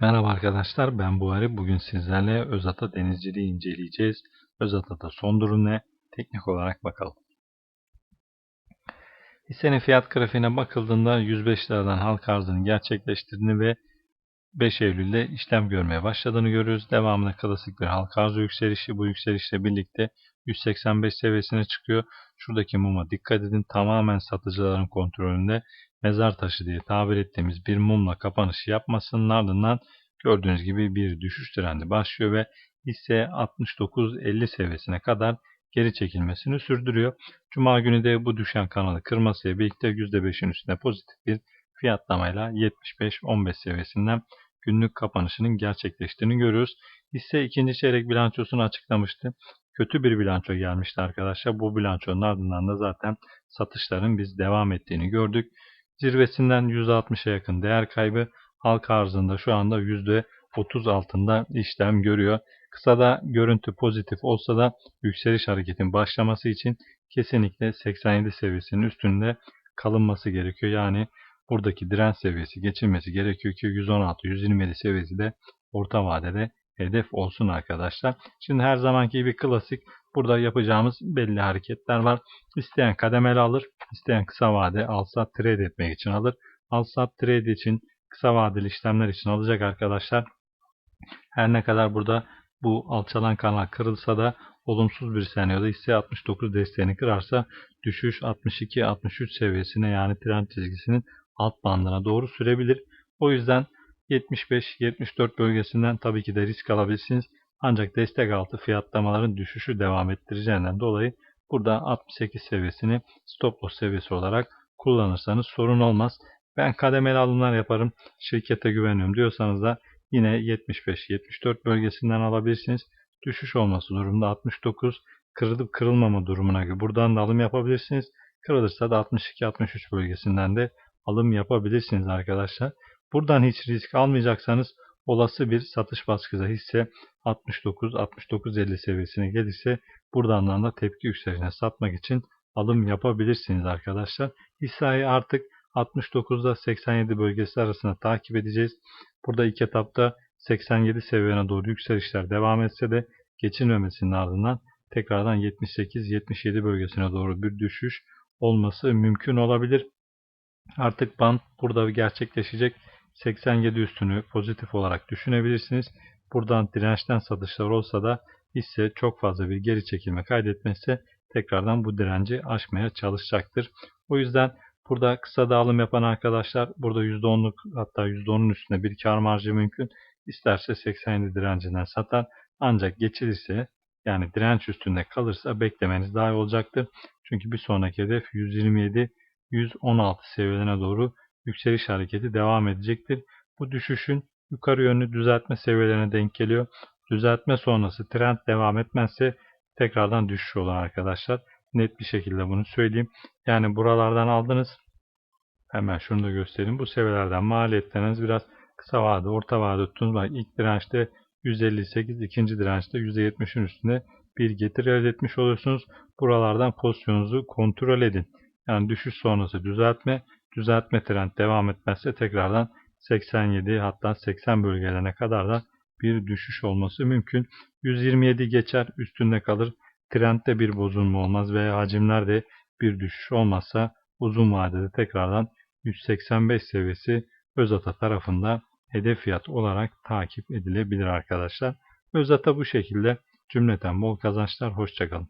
Merhaba arkadaşlar ben Buhari. Bugün sizlerle Özata denizciliği inceleyeceğiz. Özata'da son durum ne? Teknik olarak bakalım. Hissenin fiyat grafiğine bakıldığında 105 liradan halk arzını gerçekleştirdiğini ve 5 Eylül'de işlem görmeye başladığını görüyoruz. Devamında klasik bir halk arzı yükselişi. Bu yükselişle birlikte 185 seviyesine çıkıyor. Şuradaki muma dikkat edin. Tamamen satıcıların kontrolünde mezar taşı diye tabir ettiğimiz bir mumla kapanışı yapmasının ardından gördüğünüz gibi bir düşüş trendi başlıyor ve hisse 69-50 seviyesine kadar geri çekilmesini sürdürüyor. Cuma günü de bu düşen kanalı kırmasıyla birlikte %5'in üstünde pozitif bir fiyatlamayla 75-15 seviyesinden günlük kapanışının gerçekleştiğini görüyoruz. Hisse ikinci çeyrek bilançosunu açıklamıştı. Kötü bir bilanço gelmişti arkadaşlar. Bu bilançonun ardından da zaten satışların biz devam ettiğini gördük. Zirvesinden %60'a yakın değer kaybı halka arzında şu anda %30 altında işlem görüyor. Kısada görüntü pozitif olsa da yükseliş hareketin başlaması için kesinlikle 87 seviyesinin üstünde kalınması gerekiyor. Yani buradaki direnç seviyesi geçilmesi gerekiyor ki 116-127 seviyesi de orta vadede hedef olsun arkadaşlar. Şimdi her zamanki gibi klasik burada yapacağımız belli hareketler var. İsteyen kademeli alır, isteyen kısa vade alsat trade etmek için alır. Alsat trade için kısa vadeli işlemler için alacak arkadaşlar. Her ne kadar burada bu alçalan kanal kırılsa da olumsuz bir senaryoda hisse 69 desteğini kırarsa düşüş 62-63 seviyesine yani trend çizgisinin alt bandına doğru sürebilir. O yüzden 75-74 bölgesinden tabii ki de risk alabilirsiniz. Ancak destek altı fiyatlamaların düşüşü devam ettireceğinden dolayı burada 68 seviyesini stop loss seviyesi olarak kullanırsanız sorun olmaz. Ben kademeli alımlar yaparım. Şirkete güveniyorum diyorsanız da yine 75-74 bölgesinden alabilirsiniz. Düşüş olması durumda 69 kırılıp kırılmama durumuna göre buradan da alım yapabilirsiniz. Kırılırsa da 62-63 bölgesinden de alım yapabilirsiniz arkadaşlar. Buradan hiç risk almayacaksanız olası bir satış baskısı hisse 69-69.50 seviyesine gelirse buradan da tepki yükselişine satmak için alım yapabilirsiniz arkadaşlar. Hisseyi artık 69'da 87 bölgesi arasında takip edeceğiz. Burada ilk etapta 87 seviyene doğru yükselişler devam etse de geçilmemesinin ardından tekrardan 78-77 bölgesine doğru bir düşüş olması mümkün olabilir. Artık band burada gerçekleşecek. 87 üstünü pozitif olarak düşünebilirsiniz. Buradan dirençten satışlar olsa da hisse çok fazla bir geri çekilme kaydetmezse tekrardan bu direnci aşmaya çalışacaktır. O yüzden burada kısa dağılım yapan arkadaşlar burada %10'luk hatta %10'un üstünde bir kar marjı mümkün. İsterse 87 direncinden satar. Ancak geçilirse yani direnç üstünde kalırsa beklemeniz daha iyi olacaktır. Çünkü bir sonraki hedef 127 116 seviyelerine doğru yükseliş hareketi devam edecektir. Bu düşüşün yukarı yönlü düzeltme seviyelerine denk geliyor. Düzeltme sonrası trend devam etmezse tekrardan düşüş olur arkadaşlar. Net bir şekilde bunu söyleyeyim. Yani buralardan aldınız. Hemen şunu da göstereyim. Bu seviyelerden maliyetleriniz biraz kısa vade, orta vade tuttunuz. Bak ilk dirençte 158, ikinci dirençte %70'in üstünde bir getiri elde etmiş olursunuz. Buralardan pozisyonunuzu kontrol edin. Yani düşüş sonrası düzeltme, düzeltme trend devam etmezse tekrardan 87 hatta 80 bölgelerine kadar da bir düşüş olması mümkün. 127 geçer üstünde kalır. Trendde bir bozulma olmaz veya hacimlerde bir düşüş olmazsa uzun vadede tekrardan 185 seviyesi Özata tarafında hedef fiyat olarak takip edilebilir arkadaşlar. Özata bu şekilde cümleten bol kazançlar. Hoşçakalın.